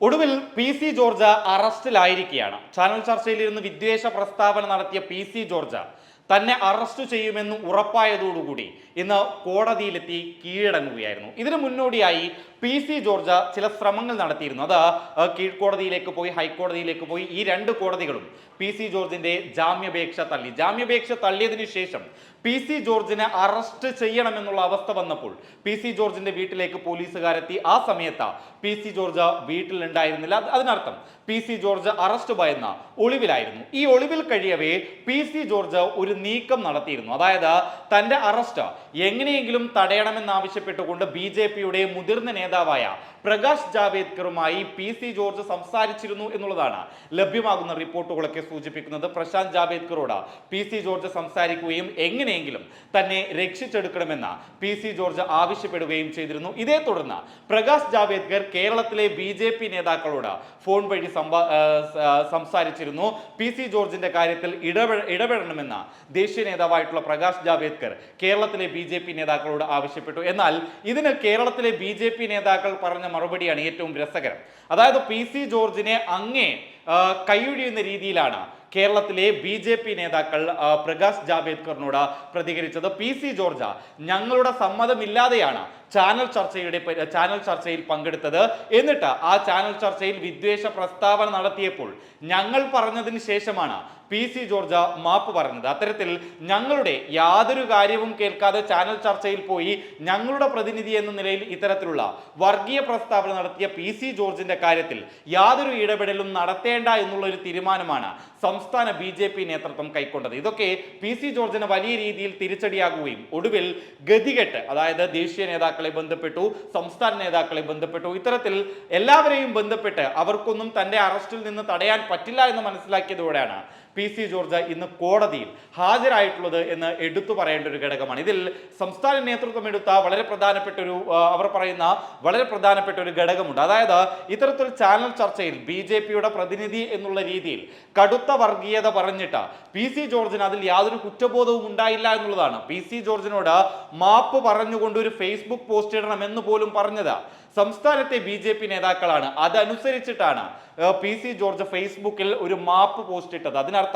ഒടുവിൽ P C George അറസ്റ്റിലായിരിക്കുകയാണ്. Channel ചർച്ചയിലിരുന്ന് വിദ്വേഷ പ്രസ്താവന നടത്തിയ പി സി ജോർജ് തന്നെ അറസ്റ്റ് ചെയ്യുമെന്ന് ഉറപ്പായതോടുകൂടി ഇന്ന് കോടതിയിലെത്തി കീഴടങ്ങുകയായിരുന്നു. ഇതിനു മുന്നോടിയായി പി സി ജോർജ് ചില ശ്രമങ്ങൾ നടത്തിയിരുന്നു. അത് കീഴ്ക്കോടതിയിലേക്ക് പോയി ഹൈക്കോടതിയിലേക്ക് പോയി. ഈ രണ്ട് കോടതികളും പി സി ജോർജിന്റെ ജാമ്യപേക്ഷ തള്ളി. ജാമ്യപേക്ഷ തള്ളിയതിനു ശേഷം പി സി ജോർജിനെ അറസ്റ്റ് ചെയ്യണമെന്നുള്ള അവസ്ഥ വന്നപ്പോൾ പി സി ജോർജിന്റെ വീട്ടിലേക്ക് പോലീസുകാരെത്തി. ആ സമയത്ത് പി സി ജോർജ് വീട്ടിലുണ്ടായിരുന്നില്ല. അതിനർത്ഥം പി സി ജോർജ് അറസ്റ്റ് ഭയന്ന ഒളിവിലായിരുന്നു. ഈ ഒളിവിൽ കഴിയവേ പി സി ജോർജ് ഒരു നീക്കം നടത്തിയിരുന്നു. അതായത് തന്റെ അറസ്റ്റ് എങ്ങനെയെങ്കിലും തടയണമെന്നാവശ്യപ്പെട്ടുകൊണ്ട് ബി ജെ പിയുടെ മുതിർന്ന നേതാവായ പ്രകാശ് ജാവേദ്കറുമായി പി സി ജോർജ് സംസാരിച്ചിരുന്നു എന്നുള്ളതാണ് ലഭ്യമാകുന്ന റിപ്പോർട്ടുകളൊക്കെ സൂചിപ്പിക്കുന്നത്. പ്രശാന്ത് ജാവേദ്കറോട് പി സി ജോർജ് സംസാരിക്കുകയും എങ്ങനെയെങ്കിലും തന്നെ രക്ഷിച്ചെടുക്കണമെന്ന് പി സി ജോർജ് ആവശ്യപ്പെടുകയും ചെയ്തിരുന്നു. ഇതേ തുടർന്ന് പ്രകാശ് ജാവേദ്കർ കേരളത്തിലെ ബി ജെ പി നേതാക്കളോട് ഫോൺ വഴി സംസാരിച്ചിരുന്നു. പി സി ജോർജിന്റെ കാര്യത്തിൽ ഇടപെട ഇടപെടണമെന്ന് ദേശീയ നേതാവായിട്ടുള്ള പ്രകാശ് ജാവേദ്കർ കേരളത്തിലെ ബി നേതാക്കളോട് ആവശ്യപ്പെട്ടു. എന്നാൽ ഇതിന് കേരളത്തിലെ ബി പി നേതാക്കൾ പറഞ്ഞ മറുപടിയാണ് ഏറ്റവും രസകരം. അതായത് പി സി ജോർജിനെ അങ്ങേ കൈയൊഴിയുന്ന രീതിയിലാണ് കേരളത്തിലെ ബി ജെ പി നേതാക്കൾ പ്രകാശ് ജാവേദ്കറിനോട് പ്രതികരിച്ചത്. പി സി ജോർജ ഞങ്ങളുടെ സമ്മതമില്ലാതെയാണ് ചാനൽ ചർച്ചയുടെ ചാനൽ ചർച്ചയിൽ പങ്കെടുത്തത്. എന്നിട്ട് ആ ചാനൽ ചർച്ചയിൽ വിദ്വേഷ പ്രസ്താവന നടത്തിയപ്പോൾ ഞങ്ങൾ പറഞ്ഞതിന് ശേഷമാണ് പി സി ജോർജ മാപ്പ് പറഞ്ഞത് അത്തരത്തിൽ ഞങ്ങളുടെ യാതൊരു കാര്യവും കേൾക്കാതെ ചാനൽ ചർച്ചയിൽ പോയി ഞങ്ങളുടെ പ്രതിനിധി എന്ന നിലയിൽ ഇത്തരത്തിലുള്ള വർഗീയ പ്രസ്താവന നടത്തിയ പി സി ജോർജിന്റെ കാര്യത്തിൽ യാതൊരു ഇടപെടലും നടത്തേണ്ട എന്നുള്ള ഒരു തീരുമാനമാണ് സംസ്ഥാന ബി ജെ പി നേതൃത്വം കൈക്കൊണ്ടത്. ഇതൊക്കെ പി സി ജോർജിന് വലിയ രീതിയിൽ തിരിച്ചടിയാകുകയും ഒടുവിൽ ഗതികെട്ട് അതായത് ദേശീയ നേതാക്കളെ ബന്ധപ്പെട്ടു സംസ്ഥാന നേതാക്കളെ ബന്ധപ്പെട്ടു ഇത്തരത്തിൽ എല്ലാവരെയും ബന്ധപ്പെട്ട് അവർക്കൊന്നും തന്റെ അറസ്റ്റിൽ നിന്ന് തടയാൻ പറ്റില്ല എന്ന് മനസ്സിലാക്കിയതോടെയാണ് പി സി ജോർജ് ഇന്ന് കോടതിയിൽ ഹാജരായിട്ടുള്ളത് എന്ന് എടുത്തു പറയേണ്ട ഒരു ഘടകമാണ്. ഇതിൽ സംസ്ഥാന നേതൃത്വം എടുത്ത വളരെ പ്രധാനപ്പെട്ട ഒരു അവർ പറയുന്ന വളരെ പ്രധാനപ്പെട്ട ഒരു ഘടകമുണ്ട്. അതായത് ഇത്തരത്തിൽ ചാനൽ ചർച്ചയിൽ ബി ജെ പിയുടെ പ്രതിനിധി എന്നുള്ള രീതിയിൽ കടുത്ത വർഗീയത പറഞ്ഞിട്ട് പി സി ജോർജിന് അതിൽ യാതൊരു കുറ്റബോധവും ഉണ്ടായില്ല എന്നുള്ളതാണ്. പി സി ജോർജിനോട് മാപ്പ് പറഞ്ഞുകൊണ്ട് ഒരു ഫേസ്ബുക്ക് പോസ്റ്റ് ഇടണം എന്ന് പോലും പറഞ്ഞത് സംസ്ഥാനത്തെ ബി ജെ പി നേതാക്കളാണ്. അതനുസരിച്ചിട്ടാണ് പി സി ജോർജ് ഫേസ്ബുക്കിൽ ഒരു മാപ്പ് പോസ്റ്റ് ഇട്ടത്. അതിനർത്ഥം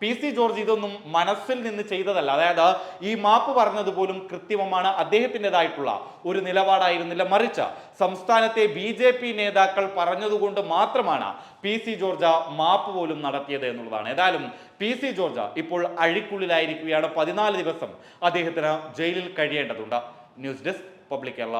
പി സി ജോർജ് ഇതൊന്നും മനസ്സിൽ നിന്ന് ചെയ്തതല്ല. അതായത് ഈ മാപ്പ് പറഞ്ഞത് പോലും കൃത്രിമമാണ് അദ്ദേഹത്തിന്റെതായിട്ടുള്ള ഒരു നിലപാടായിരുന്നില്ല. മറിച്ച് സംസ്ഥാനത്തെ ബി ജെ പി നേതാക്കൾ പറഞ്ഞതുകൊണ്ട് മാത്രമാണ് പി സി ജോർജ് മാപ്പ് പോലും നടത്തിയത് എന്നുള്ളതാണ്. ഏതായാലും പി സി ജോർജ് ഇപ്പോൾ അഴിക്കുള്ളിലായിരിക്കുകയാണ്. പതിനാല് ദിവസം അദ്ദേഹത്തിന് ജയിലിൽ കഴിയേണ്ടതുണ്ട്. News desk public Kerala.